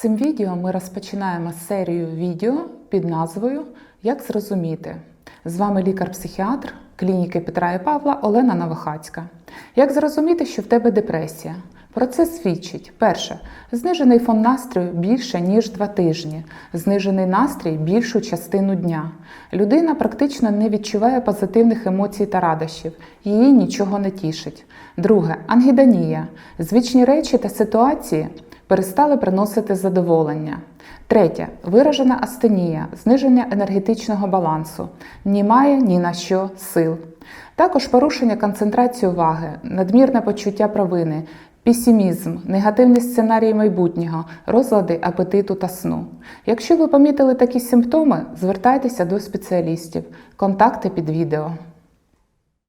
Цим відео ми розпочинаємо серію відео під назвою Як зрозуміти. З вами лікар-психіатр клініки Петра і Павла Олена Новохацька. Як зрозуміти, що в тебе депресія? Про це свідчить перше, знижений фон настрою більше ніж два тижні, знижений настрій більшу частину дня. Людина практично не відчуває позитивних емоцій та радощів, її нічого не тішить. Друге ангідонія. Звичні речі та ситуації перестали приносити задоволення. Третє виражена астенія, зниження енергетичного балансу, немає ні на що сил. Також порушення концентрації уваги, надмірне почуття провини, песимізм, негативний сценарій майбутнього, розлади апетиту та сну. Якщо ви помітили такі симптоми, звертайтеся до спеціалістів. Контакти під відео.